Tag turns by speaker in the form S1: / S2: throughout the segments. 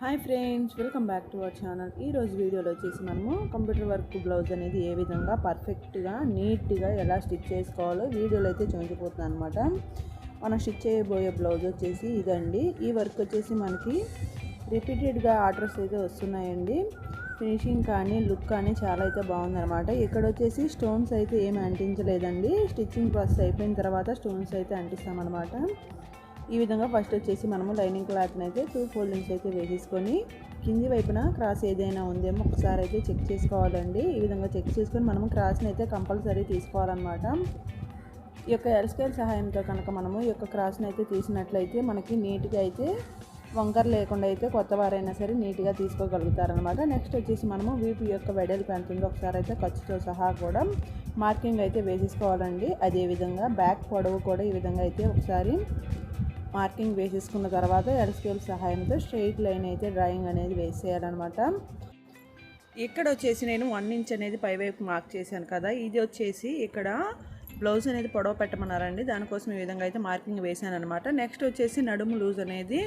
S1: Hi friends welcome back to our channel. ఈ రోజు వీడియోలో వచ్చేసి మనము కంప్యూటర్ వర్క్ బ్లౌజ్ అనేది ఏ విధంగా పర్ఫెక్ట్గా నీట్గా ఎలా స్టిచ్ చేసుకోవాలో వీడియోలో అయితే చూపించిపోతున్నాను అనమాట మనం స్టిచ్ చేయబోయే బ్లౌజ్ వచ్చేసి ఇదండి. ఈ వర్క్ వచ్చేసి మనకి రిపీటెడ్గా ఆర్డర్స్ అయితే వస్తున్నాయండి. ఫినిషింగ్ కానీ లుక్ కానీ చాలా అయితే బాగుందన్నమాట ఇక్కడ వచ్చేసి స్టోన్స్ అయితే ఏమి అంటించలేదండి. స్టిచ్చింగ్ ప్రాసెస్ అయిపోయిన తర్వాత స్టోన్స్ అయితే అంటిస్తామన్నమాట ఈ విధంగా ఫస్ట్ వచ్చేసి మనము లైనింగ్ క్లాత్ని అయితే టూ ఫోల్డింగ్స్ అయితే వేసేసుకొని కింది వైపున క్రాస్ ఏదైనా ఉందేమో ఒకసారి అయితే చెక్ చేసుకోవాలండి. ఈ విధంగా చెక్ చేసుకొని మనము క్రాస్ని అయితే కంపల్సరీ తీసుకోవాలన్నమాట. ఈ యొక్క ఎల్స్కేల్ సహాయంతో కనుక మనము ఈ యొక్క క్రాస్ని అయితే తీసినట్లయితే మనకి నీట్గా అయితే వంకర లేకుండా అయితే కొత్త వారైనా సరే నీట్గా తీసుకోగలుగుతారనమాట నెక్స్ట్ వచ్చేసి మనము వీపు యొక్క వెడల్పు ఎంత ఉందో ఒకసారి అయితే ఖర్చుతో సహా కూడా మార్కింగ్ అయితే వేసేసుకోవాలండి. అదేవిధంగా బ్యాక్ పొడవు కూడా ఈ విధంగా అయితే ఒకసారి మార్కింగ్ వేసేసుకున్న తర్వాత ఎల్ స్కేల్ సహాయంతో స్ట్రెయిట్ లైన్ అయితే డ్రాయింగ్ అనేది వేసేయాలన్నమాట. ఇక్కడ వచ్చేసి నేను వన్ ఇంచ్ అనేది పైవైపు మార్క్ చేశాను కదా. ఇది వచ్చేసి ఇక్కడ బ్లౌజ్ అనేది పొడవ పెట్టమన్నారండి. దానికోసం ఈ విధంగా అయితే మార్కింగ్ వేసాను అనమాట నెక్స్ట్ వచ్చేసి నడుము లూజ్ అనేది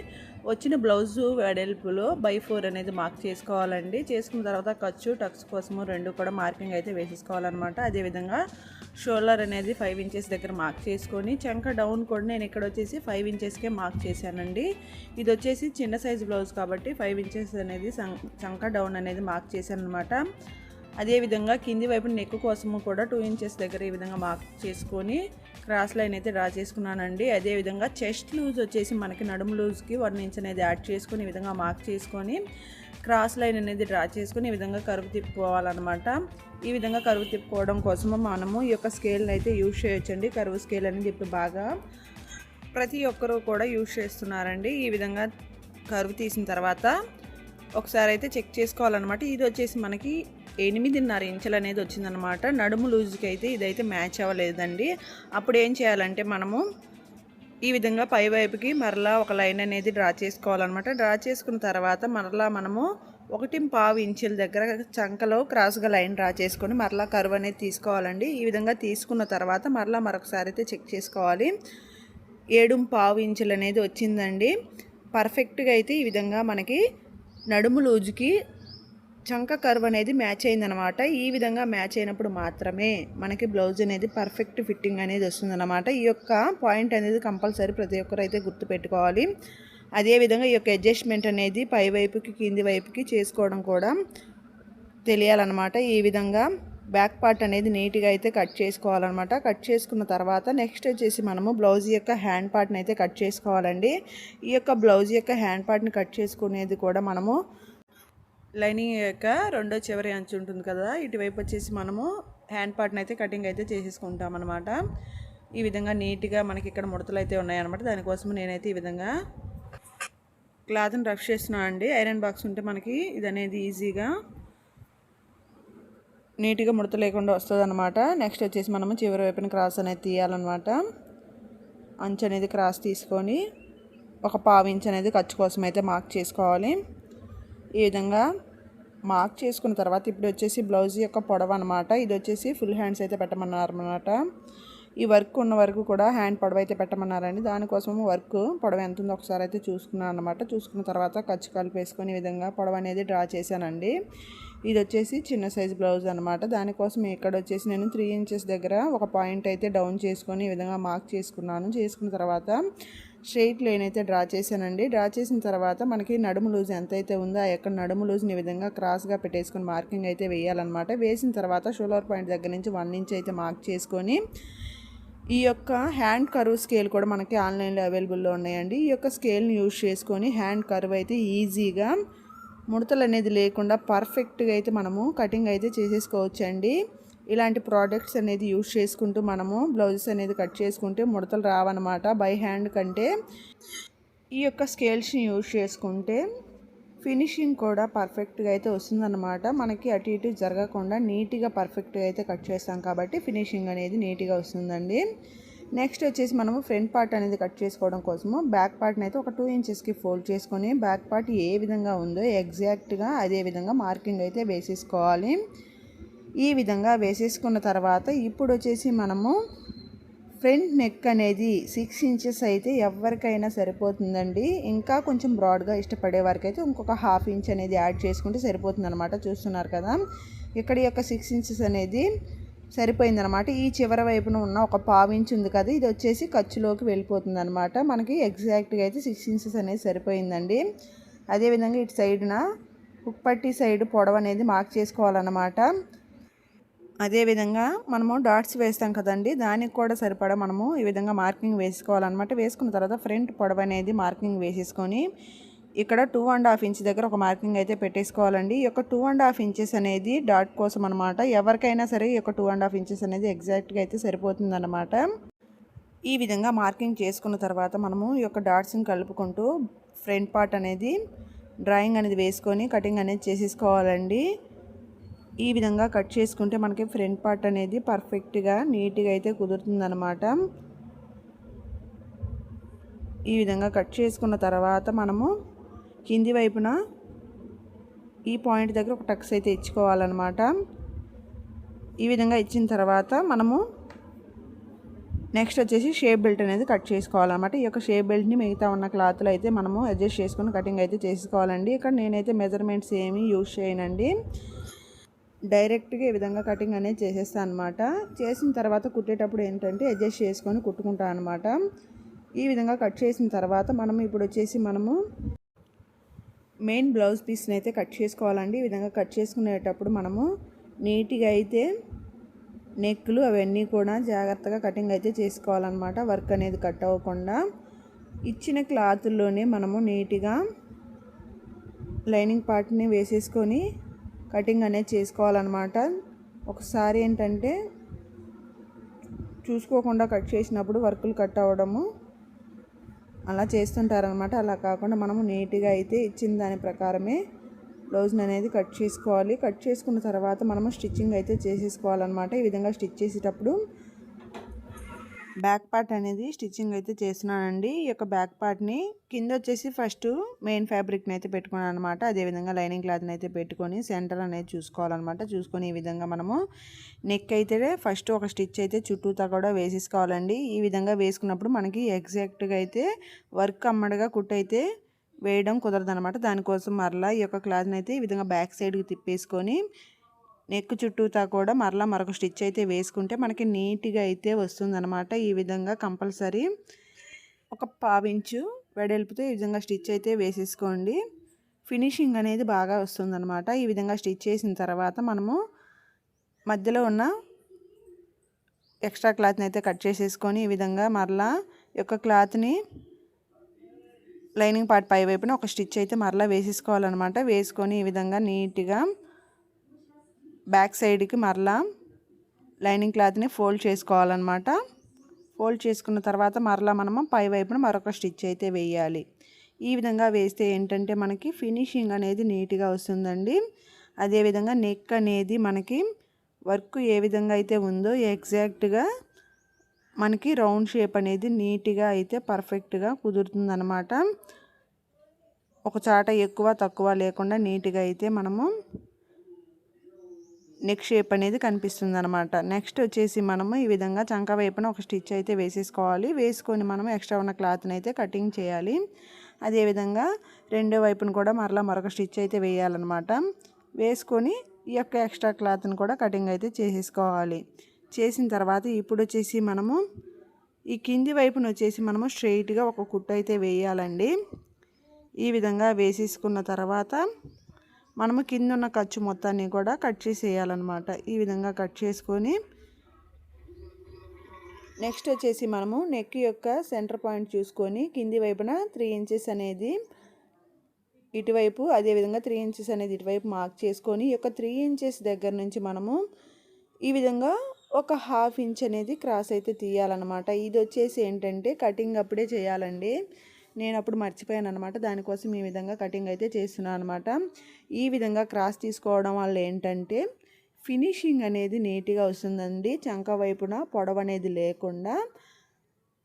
S1: వచ్చిన బ్లౌజ్ వెడల్పులో బై ఫోర్ అనేది మార్క్ చేసుకోవాలండి. చేసుకున్న తర్వాత ఖర్చు టక్స్ కోసము రెండు కూడా మార్కింగ్ అయితే వేసేసుకోవాలన్నమాట. అదేవిధంగా షోల్డర్ అనేది ఫైవ్ ఇంచెస్ దగ్గర మార్క్ చేసుకొని చంక డౌన్ కూడా నేను ఇక్కడ వచ్చేసి ఫైవ్ ఇంచెస్కే మార్క్ చేశానండి. ఇది వచ్చేసి చిన్న సైజ్ బ్లౌజ్ కాబట్టి ఫైవ్ ఇంచెస్ అనేది చంక డౌన్ అనేది మార్క్ చేశాను అనమాట అదేవిధంగా కింది వైపు నెక్ కోసము కూడా టూ ఇంచెస్ దగ్గర ఈ విధంగా మార్క్ చేసుకొని క్రాస్ లైన్ అయితే డ్రా చేసుకున్నానండి. అదేవిధంగా చెస్ట్ లూజ్ వచ్చేసి మనకి నడుము లూజ్కి వన్ ఇంచ్ అనేది యాడ్ చేసుకొని ఈ విధంగా మార్క్ చేసుకొని క్రాస్ లైన్ అనేది డ్రా చేసుకుని ఈ విధంగా కరువు తిప్పుకోవాలన్నమాట. ఈ విధంగా కరువు తిప్పుకోవడం కోసము మనము ఈ యొక్క స్కేల్ని అయితే యూజ్ చేయొచ్చండి. కరువు స్కేల్ అనేది ఇప్పుడు బాగా ప్రతి ఒక్కరూ కూడా యూజ్ చేస్తున్నారండి. ఈ విధంగా కరువు తీసిన తర్వాత ఒకసారి అయితే చెక్ చేసుకోవాలన్నమాట. ఇది వచ్చేసి మనకి ఎనిమిదిన్నర ఇంచులు అనేది వచ్చిందనమాట నడుము లూజ్కి అయితే ఇదైతే మ్యాచ్ అవ్వలేదండి. అప్పుడు ఏం చేయాలంటే మనము ఈ విధంగా పై వైపుకి మరలా ఒక లైన్ అనేది డ్రా చేసుకోవాలన్నమాట. డ్రా చేసుకున్న తర్వాత మరలా మనము ఒకటి పావు ఇంచుల దగ్గర చంకలో క్రాస్గా లైన్ డ్రా చేసుకొని మరలా కరువు అనేది తీసుకోవాలండి. ఈ విధంగా తీసుకున్న తర్వాత మరలా మరొకసారి అయితే చెక్ చేసుకోవాలి. ఏడు పావు ఇంచులు అనేది వచ్చిందండి. పర్ఫెక్ట్గా అయితే ఈ విధంగా మనకి నడుము లూజుకి చంక కర్వ్ అనేది మ్యాచ్ అయిందనమాట. ఈ విధంగా మ్యాచ్ అయినప్పుడు మాత్రమే మనకి బ్లౌజ్ అనేది పర్ఫెక్ట్ ఫిట్టింగ్ అనేది వస్తుందన్నమాట ఈ యొక్క పాయింట్ అనేది కంపల్సరీ ప్రతి ఒక్కరు అయితే గుర్తుపెట్టుకోవాలి అదేవిధంగా ఈ యొక్క అడ్జస్ట్మెంట్ అనేది పై వైపుకి కింది వైపుకి చేసుకోవడం కూడా తెలియాలన్నమాట ఈ విధంగా బ్యాక్ పార్ట్ అనేది నీట్గా అయితే కట్ చేసుకోవాలన్నమాట కట్ చేసుకున్న తర్వాత నెక్స్ట్ వచ్చేసి మనము బ్లౌజ్ యొక్క హ్యాండ్ పార్ట్ని అయితే కట్ చేసుకోవాలండి. ఈ యొక్క బ్లౌజ్ యొక్క హ్యాండ్ పార్ట్ని కట్ చేసుకునేది కూడా మనము లైనింగ్ యొక్క రెండో చివరి అంచు ఉంటుంది కదా ఇటువైపు వచ్చేసి మనము హ్యాండ్ పార్ట్ని అయితే కటింగ్ అయితే చేసేసుకుంటాం అనమాట ఈ విధంగా నీట్గా మనకి ఇక్కడ ముడతలు అయితే ఉన్నాయన్నమాట. దానికోసం నేనైతే ఈ విధంగా క్లాత్ని రఫ్ చేస్తున్నాను అండి. ఐరన్ బాక్స్ ఉంటే మనకి ఇది అనేది ఈజీగా నీట్గా ముడత లేకుండా వస్తుంది అనమాట నెక్స్ట్ వచ్చేసి మనము చివరి వైపున క్రాస్ అనేది తీయాలన్నమాట. అంచు అనేది క్రాస్ తీసుకొని ఒక పావు ఇంచ్ అనేది ఖర్చు కోసం అయితే మార్క్ చేసుకోవాలి. ఈ విధంగా మార్క్ చేసుకున్న తర్వాత ఇప్పుడు వచ్చేసి బ్లౌజ్ యొక్క పొడవ అనమాట ఇది వచ్చేసి ఫుల్ హ్యాండ్స్ అయితే పెట్టమన్నారు అనమాట ఈ వర్క్ ఉన్న వరకు కూడా హ్యాండ్ పొడవ అయితే పెట్టమన్నారండి. దానికోసం వర్క్ పొడవ ఎంత ఉందో ఒకసారి అయితే చూసుకున్నాను అనమాట చూసుకున్న తర్వాత ఖర్చు కలిపేసుకొని ఈ విధంగా పొడవ అనేది డ్రా చేశానండి. ఇది వచ్చేసి చిన్న సైజ్ బ్లౌజ్ అనమాట దానికోసం ఇక్కడ వచ్చేసి నేను త్రీ ఇంచెస్ దగ్గర ఒక పాయింట్ అయితే డౌన్ చేసుకొని ఈ విధంగా మార్క్ చేసుకున్నాను. చేసుకున్న తర్వాత స్ట్రెయిట్ లైన్ అయితే డ్రా చేశానండి. డ్రా చేసిన తర్వాత మనకి నడుము లూజ్ ఎంతైతే ఉందో ఆ యొక్క నడుము లూజ్ని విధంగా క్రాస్గా పెట్టేసుకొని మార్కింగ్ అయితే వేయాలన్నమాట. వేసిన తర్వాత షోలర్ పాయింట్ దగ్గర నుంచి వన్ ఇంచ్ అయితే మార్క్ చేసుకొని ఈ యొక్క హ్యాండ్ కర్వ్ స్కేల్ కూడా మనకి ఆన్లైన్లో అవైలబుల్లో ఉన్నాయండి. ఈ యొక్క స్కేల్ని యూజ్ చేసుకొని హ్యాండ్ కర్వ్ అయితే ఈజీగా ముడతలు అనేది లేకుండా పర్ఫెక్ట్గా అయితే మనము కటింగ్ అయితే చేసేసుకోవచ్చండి. ఇలాంటి ప్రోడక్ట్స్ అనేది యూజ్ చేసుకుంటూ మనము బ్లౌజెస్ అనేది కట్ చేసుకుంటే ముడతలు రావన్నమాట బై హ్యాండ్ కంటే. ఈ యొక్క స్కేల్స్ని యూజ్ చేసుకుంటే ఫినిషింగ్ కూడా పర్ఫెక్ట్గా అయితే వస్తుందన్నమాట. మనకి అటు ఇటు జరగకుండా నీట్గా పర్ఫెక్ట్గా అయితే కట్ చేస్తాం కాబట్టి ఫినిషింగ్ అనేది నీట్గా వస్తుందండి. నెక్స్ట్ వచ్చేసి మనము ఫ్రంట్ పార్ట్ అనేది కట్ చేసుకోవడం కోసము బ్యాక్ పార్ట్ని అయితే ఒక టూ ఇంచెస్కి ఫోల్డ్ చేసుకొని బ్యాక్ పార్ట్ ఏ విధంగా ఉందో ఎగ్జాక్ట్గా అదే విధంగా మార్కింగ్ అయితే వేసేసుకోవాలి. ఈ విధంగా వేసేసుకున్న తర్వాత ఇప్పుడు వచ్చేసి మనము ఫ్రంట్ నెక్ అనేది సిక్స్ ఇంచెస్ అయితే ఎవరికైనా సరిపోతుందండి. ఇంకా కొంచెం బ్రాడ్గా ఇష్టపడే వారికి అయితే ఇంకొక హాఫ్ ఇంచ్ అనేది యాడ్ చేసుకుంటే సరిపోతుందనమాట చూస్తున్నారు కదా ఇక్కడ యొక్క సిక్స్ ఇంచెస్ అనేది సరిపోయిందనమాట ఈ చివరి వైపున ఉన్న ఒక పావు ఇంచ్ ఉంది కదా ఇది వచ్చేసి ఖర్చులోకి వెళ్ళిపోతుందనమాట మనకి ఎగ్జాక్ట్గా అయితే సిక్స్ ఇంచెస్ అనేది సరిపోయిందండి. అదేవిధంగా ఇటు సైడ్న ఉప్పట్టి సైడ్ పొడవు అనేది మార్క్ చేసుకోవాలన్నమాట. అదేవిధంగా మనము డాట్స్ వేస్తాం కదండి దానికి కూడా సరిపడా మనము ఈ విధంగా మార్కింగ్ వేసుకోవాలన్నమాట. వేసుకున్న తర్వాత ఫ్రంట్ పొడవు అనేది మార్కింగ్ వేసేసుకొని ఇక్కడ టూ అండ్ హాఫ్ ఇంచ్ దగ్గర ఒక మార్కింగ్ అయితే పెట్టేసుకోవాలండి. ఈ యొక్క టూ అండ్ హాఫ్ ఇంచెస్ అనేది డాట్ కోసం అనమాట ఎవరికైనా సరే ఈ యొక్క టూ అండ్ హాఫ్ ఇంచెస్ అనేది ఎగ్జాక్ట్గా అయితే సరిపోతుందన్నమాట. ఈ విధంగా మార్కింగ్ చేసుకున్న తర్వాత మనము ఈ యొక్క డాట్స్ని కలుపుకుంటూ ఫ్రంట్ పార్ట్ అనేది డ్రాయింగ్ అనేది వేసుకొని కటింగ్ అనేది చేసేసుకోవాలండి. ఈ విధంగా కట్ చేసుకుంటే మనకి ఫ్రంట్ పార్ట్ అనేది పర్ఫెక్ట్గా నీట్గా అయితే కుదురుతుందనమాట ఈ విధంగా కట్ చేసుకున్న తర్వాత మనము కింది వైపున ఈ పాయింట్ దగ్గర ఒక టక్స్ అయితే ఇచ్చుకోవాలన్నమాట. ఈ విధంగా ఇచ్చిన తర్వాత మనము నెక్స్ట్ వచ్చేసి షేప్ బెల్ట్ అనేది కట్ చేసుకోవాలన్నమాట. ఈ యొక్క షేప్ బెల్ట్ని మిగతా ఉన్న క్లాత్లో అయితే మనము అడ్జస్ట్ చేసుకుని కటింగ్ అయితే చేసుకోవాలండి. ఇక్కడ నేనైతే మెజర్మెంట్స్ ఏమీ యూజ్ చేయనండి. డైరెక్ట్గా ఈ విధంగా కటింగ్ అనేది చేసేస్తాను అనమాట చేసిన తర్వాత కుట్టేటప్పుడు ఏంటంటే అడ్జస్ట్ చేసుకొని కుట్టుకుంటాను అనమాట ఈ విధంగా కట్ చేసిన తర్వాత మనం ఇప్పుడు వచ్చేసి మనము మెయిన్ బ్లౌజ్ పీస్ని అయితే కట్ చేసుకోవాలండి. ఈ విధంగా కట్ చేసుకునేటప్పుడు మనము నీట్గా అయితే నెక్లు అవన్నీ కూడా జాగ్రత్తగా కటింగ్ అయితే చేసుకోవాలన్నమాట. వర్క్ అనేది కట్ అవ్వకుండా ఇచ్చిన క్లాత్లోనే మనము నీట్గా లైనింగ్ పార్ట్ని వేసేసుకొని కటింగ్ అనేది చేసుకోవాలన్నమాట. ఒకసారి ఏంటంటే చూసుకోకుండా కట్ చేసినప్పుడు వర్కులు కట్ అవ్వడము అలా చేస్తుంటారనమాట అలా కాకుండా మనము నీట్గా అయితే ఇచ్చిన దాని ప్రకారమే బ్లౌజ్ని అనేది కట్ చేసుకోవాలి. కట్ చేసుకున్న తర్వాత మనము స్టిచ్చింగ్ అయితే చేసేసుకోవాలన్నమాట. ఈ విధంగా స్టిచ్ చేసేటప్పుడు బ్యాక్ పార్ట్ అనేది స్టిచ్చింగ్ అయితే చేస్తున్నానండి. ఈ యొక్క బ్యాక్ పార్ట్ని కింద వచ్చేసి ఫస్ట్ మెయిన్ ఫ్యాబ్రిక్ని అయితే పెట్టుకున్నాను అనమాట అదేవిధంగా లైనింగ్ క్లాత్ని అయితే పెట్టుకొని సెంటర్ అనేది చూసుకోవాలన్నమాట. చూసుకొని ఈ విధంగా మనము నెక్ అయితే ఫస్ట్ ఒక స్టిచ్ అయితే చుట్టూతా కూడా వేసేసుకోవాలండి. ఈ విధంగా వేసుకున్నప్పుడు మనకి ఎగ్జాక్ట్గా అయితే వర్క్ అమ్మడిగా కుట్ అయితే వేయడం కుదరదు అనమాట దానికోసం మరలా ఈ యొక్క క్లాత్ని అయితే ఈ విధంగా బ్యాక్ సైడ్కి తిప్పేసుకొని నెక్ చుట్టూతా కూడా మరలా మరొక స్టిచ్ అయితే వేసుకుంటే మనకి నీట్గా అయితే వస్తుందన్నమాట. ఈ విధంగా కంపల్సరీ ఒక పావించు వెడల్పుతో ఈ విధంగా స్టిచ్ అయితే వేసేసుకోండి. ఫినిషింగ్ అనేది బాగా వస్తుందన్నమాట. ఈ విధంగా స్టిచ్ చేసిన తర్వాత మనము మధ్యలో ఉన్న ఎక్స్ట్రా క్లాత్ని అయితే కట్ చేసేసుకొని ఈ విధంగా మరలా యొక్క క్లాత్ని లైనింగ్ పార్ట్ పై వైపున ఒక స్టిచ్ అయితే మరలా వేసేసుకోవాలన్నమాట. వేసుకొని ఈ విధంగా నీట్గా బ్యాక్ సైడ్కి మరలా లైనింగ్ క్లాత్ని ఫోల్డ్ చేసుకోవాలన్నమాట. ఫోల్డ్ చేసుకున్న తర్వాత మరలా మనము పై వైపున మరొక స్టిచ్ అయితే వేయాలి. ఈ విధంగా వేస్తే ఏంటంటే మనకి ఫినిషింగ్ అనేది నీట్గా వస్తుందండి. అదేవిధంగా నెక్ అనేది మనకి వర్క్ ఏ విధంగా అయితే ఉందో ఎగ్జాక్ట్గా మనకి రౌండ్ షేప్ అనేది నీట్గా అయితే పర్ఫెక్ట్గా కుదురుతుందనమాట ఒక చాట ఎక్కువ తక్కువ లేకుండా నీట్గా అయితే మనము నెక్ షేప్ అనేది కనిపిస్తుంది అనమాట నెక్స్ట్ వచ్చేసి మనము ఈ విధంగా చంక వైపున ఒక స్టిచ్ అయితే వేసేసుకోవాలి. వేసుకొని మనం ఎక్స్ట్రా ఉన్న క్లాత్ని అయితే కటింగ్ చేయాలి. అదేవిధంగా రెండో వైపున కూడా మరలా మరొక స్టిచ్ అయితే వేయాలన్నమాట. వేసుకొని ఈ యొక్క ఎక్స్ట్రా క్లాత్ని కూడా కటింగ్ అయితే చేసేసుకోవాలి. చేసిన తర్వాత ఇప్పుడు వచ్చేసి మనము ఈ కింది వైపున వచ్చేసి మనము స్ట్రైట్గా ఒక కుట్టు అయితే వేయాలండి. ఈ విధంగా వేసేసుకున్న తర్వాత మనము కింద ఉన్న ఖర్చు మొత్తాన్ని కూడా కట్ చేసేయాలన్నమాట. ఈ విధంగా కట్ చేసుకొని నెక్స్ట్ వచ్చేసి మనము నెక్ యొక్క సెంటర్ పాయింట్ చూసుకొని కింది వైపున త్రీ ఇంచెస్ అనేది ఇటువైపు అదేవిధంగా త్రీ ఇంచెస్ అనేది ఇటువైపు మార్క్ చేసుకొని ఈ యొక్క త్రీ ఇంచెస్ దగ్గర నుంచి మనము ఈ విధంగా ఒక హాఫ్ ఇంచ్ అనేది క్రాస్ అయితే తీయాలన్నమాట. ఇది వచ్చేసి ఏంటంటే కటింగ్ అప్పుడే చేయాలండి. నేను అప్పుడు మర్చిపోయాను అనమాట దానికోసం ఈ విధంగా కటింగ్ అయితే చేస్తున్నాను అనమాట ఈ విధంగా క్రాస్ తీసుకోవడం వల్ల ఏంటంటే ఫినిషింగ్ అనేది నీట్గా వస్తుందండి. చంక వైపున పొడవ అనేది లేకుండా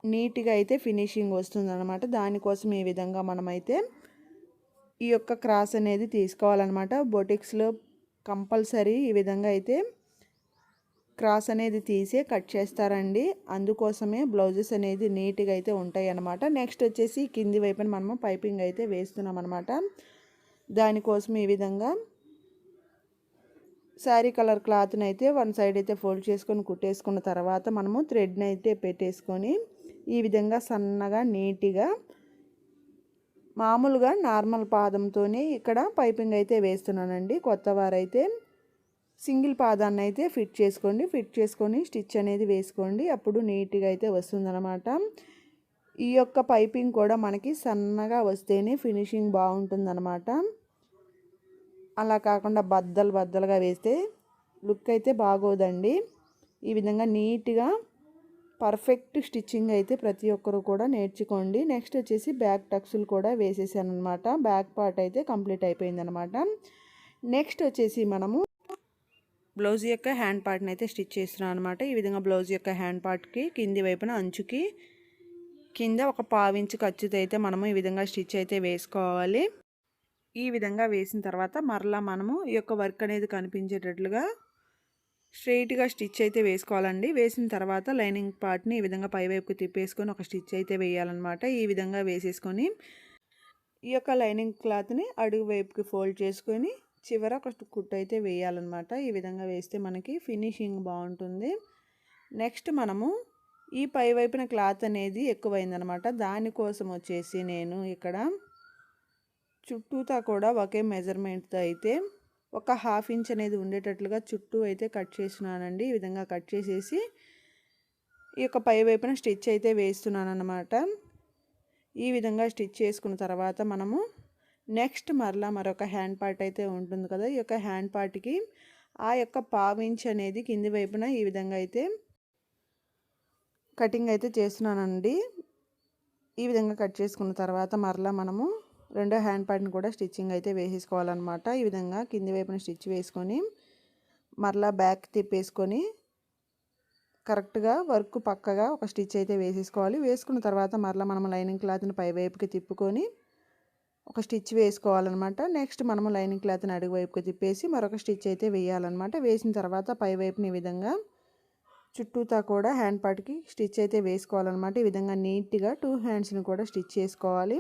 S1: నీట్గా అయితే ఫినిషింగ్ వస్తుందన్నమాట. దానికోసం ఈ విధంగా మనమైతే ఈ యొక్క క్రాస్ అనేది తీసుకోవాలన్నమాట. బొటిక్స్లో కంపల్సరీ ఈ విధంగా అయితే క్రాస్ అనేది తీసి కట్ చేస్తారండి. అందుకోసమే బ్లౌజెస్ అనేది నీట్గా అయితే ఉంటాయి అన్నమాట నెక్స్ట్ వచ్చేసి కింది వైపున మనము పైపింగ్ అయితే వేస్తున్నాం అనమాట దానికోసం ఈ విధంగా శారీ కలర్ క్లాత్ని అయితే వన్ సైడ్ అయితే ఫోల్డ్ చేసుకొని కుట్టేసుకున్న తర్వాత మనము థ్రెడ్ని అయితే పెట్టేసుకొని ఈ విధంగా సన్నగా నీట్గా మామూలుగా నార్మల్ పాదంతోనే ఇక్కడ పైపింగ్ అయితే వేస్తున్నానండి. కొత్త వారైతే సింగిల్ పాదాన్ని అయితే ఫిట్ చేసుకోండి. ఫిట్ చేసుకొని స్టిచ్ అనేది వేసుకోండి. అప్పుడు నీట్గా అయితే వస్తుందన్నమాట. ఈ యొక్క పైపింగ్ కూడా మనకి సన్నగా వస్తేనే ఫినిషింగ్ బాగుంటుందన్నమాట. అలా కాకుండా బద్దలు బద్దలుగా వేస్తే లుక్ అయితే బాగోదండి. ఈ విధంగా నీట్గా పర్ఫెక్ట్ స్టిచ్చింగ్ అయితే ప్రతి ఒక్కరు కూడా నేర్చుకోండి. నెక్స్ట్ వచ్చేసి బ్యాక్ టక్స్లు కూడా వేసేసాను అనమాట బ్యాక్ పార్ట్ అయితే కంప్లీట్ అయిపోయిందనమాట నెక్స్ట్ వచ్చేసి మనము బ్లౌజ్ యొక్క హ్యాండ్ పార్ట్ని అయితే స్టిచ్ చేస్తున్నాను అనమాట ఈ విధంగా బ్లౌజ్ యొక్క హ్యాండ్ పార్ట్కి కింది వైపున అంచుకి కింద ఒక పావించి ఖర్చుతో అయితే మనము ఈ విధంగా స్టిచ్ అయితే వేసుకోవాలి. ఈ విధంగా వేసిన తర్వాత మరలా మనము ఈ యొక్క వర్క్ అనేది కనిపించేటట్లుగా స్ట్రైట్గా స్టిచ్ అయితే వేసుకోవాలండి. వేసిన తర్వాత లైనింగ్ పార్ట్ని ఈ విధంగా పైవైపుకు తిప్పేసుకొని ఒక స్టిచ్ అయితే వేయాలన్నమాట. ఈ విధంగా వేసేసుకొని ఈ యొక్క లైనింగ్ క్లాత్ని అడుగు వైపుకి ఫోల్డ్ చేసుకొని చివర ఒక కుట్టు అయితే వేయాలన్నమాట. ఈ విధంగా వేస్తే మనకి ఫినిషింగ్ బాగుంటుంది. నెక్స్ట్ మనము ఈ పై వైపున క్లాత్ అనేది ఎక్కువైందనమాట దానికోసం వచ్చేసి నేను ఇక్కడ చుట్టూతా కూడా ఒకే మెజర్మెంట్తో అయితే ఒక హాఫ్ ఇంచ్ అనేది ఉండేటట్లుగా చుట్టూ అయితే కట్ చేస్తున్నానండి ఈ విధంగా కట్ చేసేసి ఈ యొక్క పై వైపున స్టిచ్ అయితే వేస్తున్నాను అనమాట ఈ విధంగా స్టిచ్ చేసుకున్న తర్వాత మనము నెక్స్ట్ మరలా మరొక హ్యాండ్ పార్ట్ అయితే ఉంటుంది కదా ఈ యొక్క హ్యాండ్ పార్ట్కి ఆ యొక్క పావించ్ అనేది కింది వైపున ఈ విధంగా అయితే కటింగ్ అయితే చేస్తున్నానండి. ఈ విధంగా కట్ చేసుకున్న తర్వాత మరలా మనము రెండో హ్యాండ్ పార్ట్ని కూడా స్టిచ్చింగ్ అయితే వేసేసుకోవాలన్నమాట. ఈ విధంగా కింది వైపున స్టిచ్ వేసుకొని మరలా బ్యాక్ తిప్పేసుకొని కరెక్ట్గా వర్క్ పక్కగా ఒక స్టిచ్ అయితే వేసేసుకోవాలి. వేసుకున్న తర్వాత మరలా మనం లైనింగ్ క్లాత్ని పై వైపుకి తిప్పుకొని ఒక స్టిచ్ వేసుకోవాలన్నమాట. నెక్స్ట్ మనము లైనింగ్ క్లాత్ని అడుగు వైపుకి తిప్పేసి మరొక స్టిచ్ అయితే వేయాలన్నమాట. వేసిన తర్వాత పై వైపుని ఈ విధంగా చుట్టూతా కూడా హ్యాండ్ పార్ట్కి స్టిచ్ అయితే వేసుకోవాలన్నమాట. ఈ విధంగా నీట్గా టూ హ్యాండ్స్ని కూడా స్టిచ్ చేసుకోవాలి.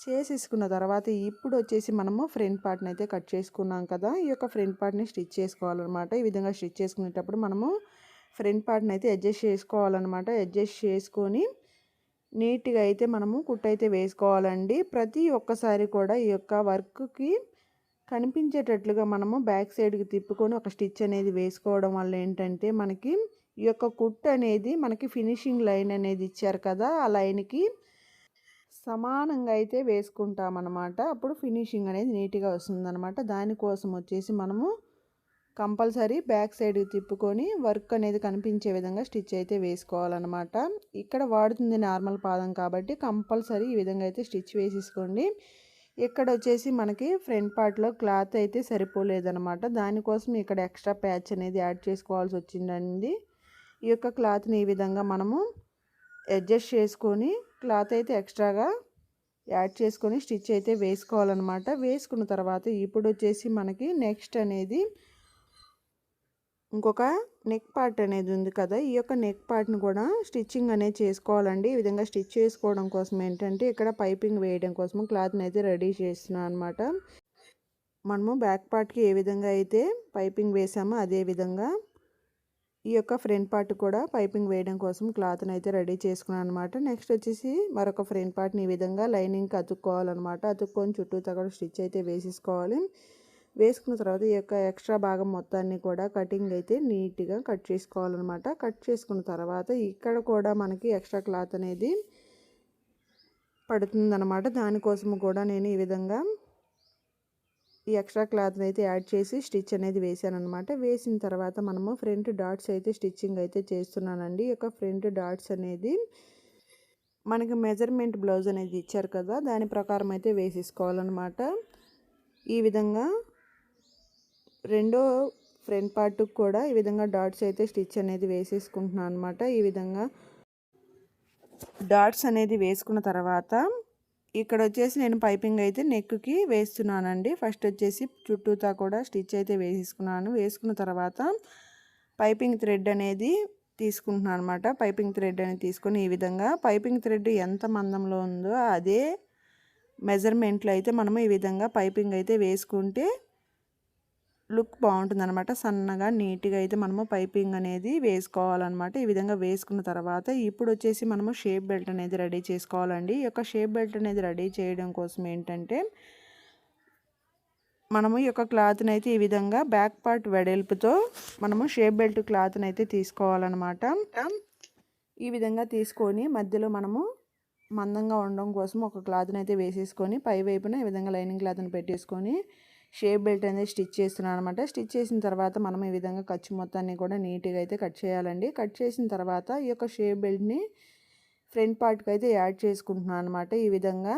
S1: చేసేసుకున్న తర్వాత ఇప్పుడు వచ్చేసి మనము ఫ్రంట్ పార్ట్ని అయితే కట్ చేసుకున్నాం కదా ఈ యొక్క ఫ్రంట్ పార్ట్ని స్టిచ్ చేసుకోవాలన్నమాట. ఈ విధంగా స్టిచ్ చేసుకునేటప్పుడు మనము ఫ్రంట్ పార్ట్ని అయితే అడ్జస్ట్ చేసుకోవాలన్నమాట. అడ్జస్ట్ చేసుకొని నీట్గా అయితే మనము కుట్టు అయితే వేసుకోవాలండి. ప్రతి ఒక్కసారి కూడా ఈ యొక్క వర్క్కి కనిపించేటట్లుగా మనము బ్యాక్ సైడ్కి తిప్పుకొని ఒక స్టిచ్ అనేది వేసుకోవడం వల్ల ఏంటంటే మనకి ఈ యొక్క కుట్ అనేది మనకి ఫినిషింగ్ లైన్ అనేది ఇచ్చారు కదా ఆ లైన్కి సమానంగా అయితే వేసుకుంటామన్నమాట. అప్పుడు ఫినిషింగ్ అనేది నీట్గా వస్తుందన్నమాట. దానికోసం వచ్చేసి మనము కంపల్సరీ బ్యాక్ సైడ్ తిప్పుకొని వర్క్ అనేది కనిపించే విధంగా స్టిచ్ అయితే వేసుకోవాలన్నమాట. ఇక్కడ వాడుతుంది నార్మల్ పాదం కాబట్టి కంపల్సరీ ఈ విధంగా అయితే స్టిచ్ వేసేసుకోండి. ఇక్కడ వచ్చేసి మనకి ఫ్రంట్ పార్ట్లో క్లాత్ అయితే సరిపోలేదనమాట దానికోసం ఇక్కడ ఎక్స్ట్రా ప్యాచ్ అనేది యాడ్ చేసుకోవాల్సి వచ్చిందండి. ఈ యొక్క క్లాత్ని ఈ విధంగా మనము అడ్జస్ట్ చేసుకొని క్లాత్ అయితే ఎక్స్ట్రాగా యాడ్ చేసుకొని స్టిచ్ అయితే వేసుకోవాలన్నమాట. వేసుకున్న తర్వాత ఇప్పుడు వచ్చేసి మనకి నెక్స్ట్ అనేది ఇంకొక నెక్ పార్ట్ అనేది ఉంది కదా ఈ యొక్క నెక్ పార్ట్ని కూడా స్టిచ్చింగ్ అనేది చేసుకోవాలండి. ఈ విధంగా స్టిచ్ చేసుకోవడం కోసం ఏంటంటే ఇక్కడ పైపింగ్ వేయడం కోసం క్లాత్ని అయితే రెడీ చేస్తున్నాను అనమాట మనము బ్యాక్ పార్ట్కి ఏ విధంగా అయితే పైపింగ్ వేసామో అదే విధంగా ఈ యొక్క ఫ్రంట్ పార్ట్ కూడా పైపింగ్ వేయడం కోసం క్లాత్ని అయితే రెడీ చేసుకున్నాను అనమాట నెక్స్ట్ వచ్చేసి మరొక ఫ్రంట్ పార్ట్ని ఈ విధంగా లైనింగ్కి అతుక్కోవాలన్నమాట. అతుక్కొని చుట్టూ తగ్గ స్టిచ్ అయితే వేసేసుకోవాలి. వేసుకున్న తర్వాత ఈ యొక్క ఎక్స్ట్రా భాగం మొత్తాన్ని కూడా కటింగ్ అయితే నీట్గా కట్ చేసుకోవాలన్నమాట. కట్ చేసుకున్న తర్వాత ఇక్కడ కూడా మనకి ఎక్స్ట్రా క్లాత్ అనేది పడుతుందన్నమాట. దానికోసం కూడా నేను ఈ విధంగా ఈ ఎక్స్ట్రా క్లాత్ని అయితే యాడ్ చేసి స్టిచ్ అనేది వేసాను అనమాట వేసిన తర్వాత మనము ఫ్రంట్ డాట్స్ అయితే స్టిచ్చింగ్ అయితే చేస్తున్నానండి. ఈ యొక్క ఫ్రంట్ డాట్స్ అనేది మనకి మెజర్మెంట్ బ్లౌజ్ అనేది ఇచ్చారు కదా దాని ప్రకారం అయితే వేసేసుకోవాలన్నమాట. ఈ విధంగా రెండో ఫ్రంట్ పార్ట్కి కూడా ఈ విధంగా డాట్స్ అయితే స్టిచ్ అనేది వేసేసుకుంటున్నాను అనమాట ఈ విధంగా డాట్స్ అనేది వేసుకున్న తర్వాత ఇక్కడ వచ్చేసి నేను పైపింగ్ అయితే నెక్కి వేస్తున్నానండి. ఫస్ట్ వచ్చేసి చుట్టూతా కూడా స్టిచ్ అయితే వేసేసుకున్నాను. వేసుకున్న తర్వాత పైపింగ్ థ్రెడ్ అనేది తీసుకుంటున్నాను అనమాట పైపింగ్ థ్రెడ్ అనేది తీసుకొని ఈ విధంగా పైపింగ్ థ్రెడ్ ఎంత మందంలో ఉందో అదే మెజర్మెంట్లో అయితే మనము ఈ విధంగా పైపింగ్ అయితే వేసుకుంటే లుక్ బాగుంటుంది అనమాట సన్నగా నీట్గా అయితే మనము పైపింగ్ అనేది వేసుకోవాలన్నమాట. ఈ విధంగా వేసుకున్న తర్వాత ఇప్పుడు వచ్చేసి మనము షేప్ బెల్ట్ అనేది రెడీ చేసుకోవాలండి. ఈ యొక్క షేప్ బెల్ట్ అనేది రెడీ చేయడం కోసం ఏంటంటే మనము ఈ యొక్క క్లాత్ని అయితే ఈ విధంగా బ్యాక్ పార్ట్ వెడల్పుతో మనము షేప్ బెల్ట్ క్లాత్ని అయితే తీసుకోవాలన్నమాట. ఈ విధంగా తీసుకొని మధ్యలో మనము మందంగా ఉండడం కోసం ఒక క్లాత్ని అయితే వేసేసుకొని పై వైపున ఈ విధంగా లైనింగ్ క్లాత్ని పెట్టేసుకొని షేప్ బెల్ట్ అనేది స్టిచ్ చేస్తున్నాను అనమాట స్టిచ్ చేసిన తర్వాత మనం ఈ విధంగా ఖర్చు మొత్తాన్ని కూడా నీట్గా అయితే కట్ చేయాలండి. కట్ చేసిన తర్వాత ఈ యొక్క షేప్ బెల్ట్ని ఫ్రంట్ పార్ట్కి అయితే యాడ్ చేసుకుంటున్నాను అనమాట ఈ విధంగా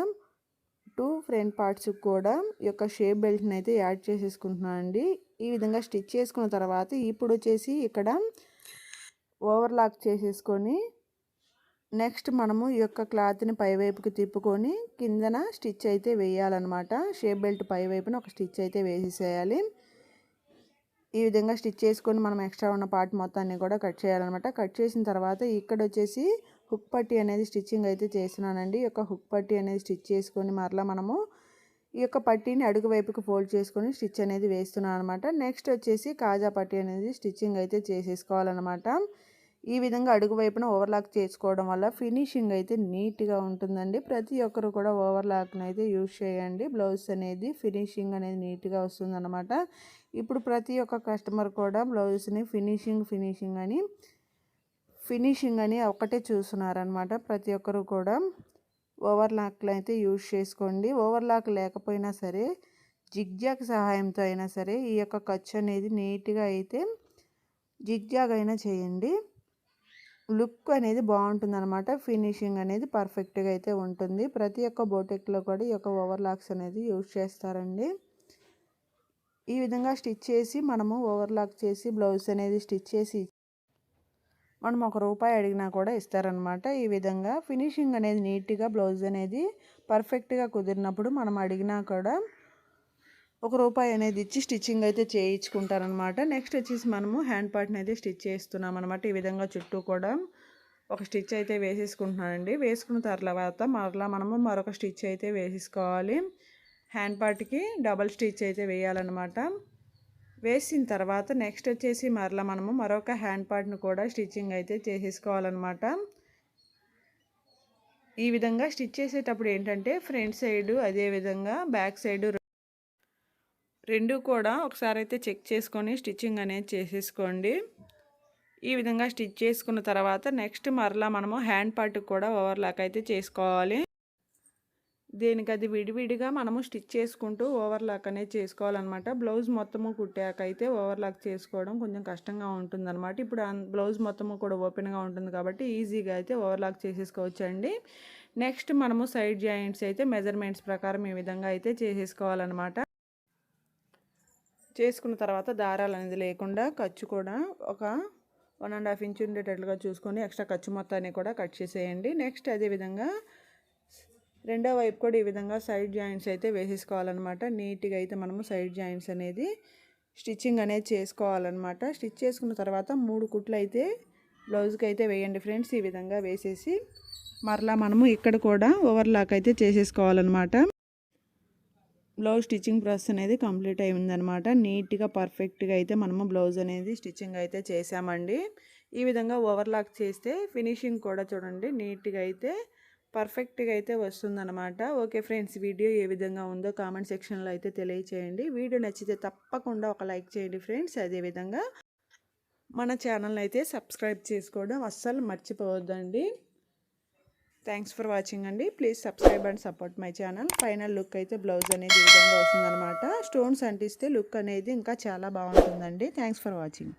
S1: టూ ఫ్రంట్ పార్ట్స్ కూడా ఈ యొక్క షేప్ బెల్ట్ని అయితే యాడ్ చేసేసుకుంటున్నాను అండి. ఈ విధంగా స్టిచ్ చేసుకున్న తర్వాత ఇప్పుడు వచ్చేసి ఇక్కడ ఓవర్లాక్ చేసేసుకొని నెక్స్ట్ మనము ఈ యొక్క క్లాత్ని పైవైపుకి తిప్పుకొని కిందన స్టిచ్ అయితే వేయాలన్నమాట. షేప్ బెల్ట్ పై వైపున ఒక స్టిచ్ అయితే వేసేసేయాలి. ఈ విధంగా స్టిచ్ చేసుకొని మనం ఎక్స్ట్రా ఉన్న పార్ట్ మొత్తాన్ని కూడా కట్ చేయాలన్నమాట. కట్ చేసిన తర్వాత ఇక్కడ వచ్చేసి హుక్ పట్టి అనేది స్టిచ్చింగ్ అయితే చేస్తున్నానండి. ఈ యొక్క హుక్ పట్టి అనేది స్టిచ్ చేసుకొని మరలా మనము ఈ యొక్క పట్టీని అడుగు వైపుకి ఫోల్డ్ చేసుకొని స్టిచ్ అనేది వేస్తున్నాను అనమాట నెక్స్ట్ వచ్చేసి కాజా పట్టీ అనేది స్టిచ్చింగ్ అయితే చేసేసుకోవాలన్నమాట. ఈ విధంగా అడుగు వైపున ఓవర్లాక్ చేసుకోవడం వల్ల ఫినిషింగ్ అయితే నీట్గా ఉంటుందండి. ప్రతి ఒక్కరు కూడా ఓవర్లాక్ని అయితే యూజ్ చేయండి. బ్లౌజ్ అనేది ఫినిషింగ్ అనేది నీట్గా వస్తుందన్నమాట. ఇప్పుడు ప్రతి ఒక్క కస్టమర్ కూడా బ్లౌజ్ని ఫినిషింగ్ ఫినిషింగ్ అని ఫినిషింగ్ అని ఒకటే చూస్తున్నారనమాట ప్రతి ఒక్కరు కూడా ఓవర్లాక్లు అయితే యూజ్ చేసుకోండి. ఓవర్లాక్ లేకపోయినా సరే జిగ్జాగ్ సహాయంతో అయినా సరే ఈ యొక్క ఖర్చు అనేది నీట్గా అయితే జిగ్జాగ్ అయినా చేయండి. లుక్ అనేది బాగుంటుంది అనమాట ఫినిషింగ్ అనేది పర్ఫెక్ట్గా అయితే ఉంటుంది. ప్రతి ఒక్క బోటెక్లో కూడా ఈ యొక్క ఓవర్లాక్స్ అనేది యూజ్ చేస్తారండి. ఈ విధంగా స్టిచ్ చేసి మనము ఓవర్లాక్ చేసి బ్లౌజ్ అనేది స్టిచ్ చేసి మనం ఒక రూపాయి అడిగినా కూడా ఇస్తారనమాట ఈ విధంగా ఫినిషింగ్ అనేది నీట్గా బ్లౌజ్ అనేది పర్ఫెక్ట్గా కుదిరినప్పుడు మనం అడిగినా కూడా ఒక రూపాయి అనేది ఇచ్చి స్టిచ్చింగ్ అయితే చేయించుకుంటారనమాట నెక్స్ట్ వచ్చేసి మనము హ్యాండ్ పార్ట్ని అయితే స్టిచ్ చేస్తున్నాం అనమాట ఈ విధంగా చుట్టూ కూడా ఒక స్టిచ్ అయితే వేసేసుకుంటున్నానండి. వేసుకున్న తర్వాత మరలా మనము మరొక స్టిచ్ అయితే వేసేసుకోవాలి. హ్యాండ్ పార్ట్కి డబల్ స్టిచ్ అయితే వేయాలన్నమాట. వేసిన తర్వాత నెక్స్ట్ వచ్చేసి మరలా మనము మరొక హ్యాండ్ పార్ట్ని కూడా స్టిచ్చింగ్ అయితే చేసేసుకోవాలన్నమాట. ఈ విధంగా స్టిచ్ చేసేటప్పుడు ఏంటంటే ఫ్రంట్ సైడు అదేవిధంగా బ్యాక్ సైడు రెండు కూడా ఒకసారి అయితే చెక్ చేసుకొని స్టిచ్చింగ్ అనేది చేసేసుకోండి. ఈ విధంగా స్టిచ్ చేసుకున్న తర్వాత నెక్స్ట్ మరలా మనము హ్యాండ్ పార్ట్ కూడా ఓవర్లాక్ అయితే చేసుకోవాలి. దేనికి అది విడివిడిగా మనము స్టిచ్ చేసుకుంటూ ఓవర్లాక్ అనేది చేసుకోవాలన్నమాట. బ్లౌజ్ మొత్తము కుట్టాకైతే ఓవర్లాక్ చేసుకోవడం కొంచెం కష్టంగా ఉంటుందన్నమాట. ఇప్పుడు బ్లౌజ్ మొత్తము కూడా ఓపెన్గా ఉంటుంది కాబట్టి ఈజీగా అయితే ఓవర్లాక్ చేసేసుకోవచ్చండి. నెక్స్ట్ మనము సైడ్ జాయింట్స్ అయితే మెజర్మెంట్స్ ప్రకారం ఈ విధంగా అయితే చేసేసుకోవాలన్నమాట. చేసుకున్న తర్వాత దారాలు అనేది లేకుండా ఖర్చు కూడా ఒక వన్ అండ్ హాఫ్ ఇంచ్ ఉండేటట్లుగా చూసుకొని ఎక్స్ట్రా ఖర్చు మొత్తాన్ని కూడా కట్ చేసేయండి. నెక్స్ట్ అదేవిధంగా రెండో వైపు కూడా ఈ విధంగా సైడ్ జాయింట్స్ అయితే వేసేసుకోవాలన్నమాట. నీట్గా అయితే మనము సైడ్ జాయింట్స్ అనేది స్టిచ్చింగ్ అనేది చేసుకోవాలన్నమాట. స్టిచ్ చేసుకున్న తర్వాత మూడు కుట్లు అయితే బ్లౌజ్కి అయితే వేయండి ఫ్రెండ్స్. ఈ విధంగా వేసేసి మరలా మనము ఇక్కడ కూడా ఓవర్లాక్ అయితే చేసేసుకోవాలన్నమాట. బ్లౌజ్ స్టిచ్చింగ్ ప్రాసెస్ అనేది కంప్లీట్ అయిందనమాట. నీట్గా పర్ఫెక్ట్గా అయితే మనము బ్లౌజ్ అనేది స్టిచ్చింగ్ అయితే చేసామండి ఈ విధంగా ఓవర్లాక్ చేస్తే ఫినిషింగ్ కూడా చూడండి నీట్గా అయితే పర్ఫెక్ట్గా అయితే వస్తుందన్నమాట ఓకే ఫ్రెండ్స్ వీడియో ఏ విధంగా ఉందో కామెంట్ సెక్షన్లో అయితే తెలియచేయండి. వీడియో నచ్చితే తప్పకుండా ఒక లైక్ చేయండి ఫ్రెండ్స్. అదేవిధంగా మన ఛానల్ అయితే సబ్స్క్రైబ్ చేసుకోవడం అస్సలు మర్చిపోవద్దండి. థ్యాంక్స్ ఫర్ వాచింగ్ అండి. Please subscribe and support my channel final look అయితే బ్లౌజ్ అనేది ఈ విధంగా వస్తుందన్నమాట. స్టోన్స్ అంటిస్తే లుక్ అనేది ఇంకా చాలా బాగుంటుందండి. Thanks for watching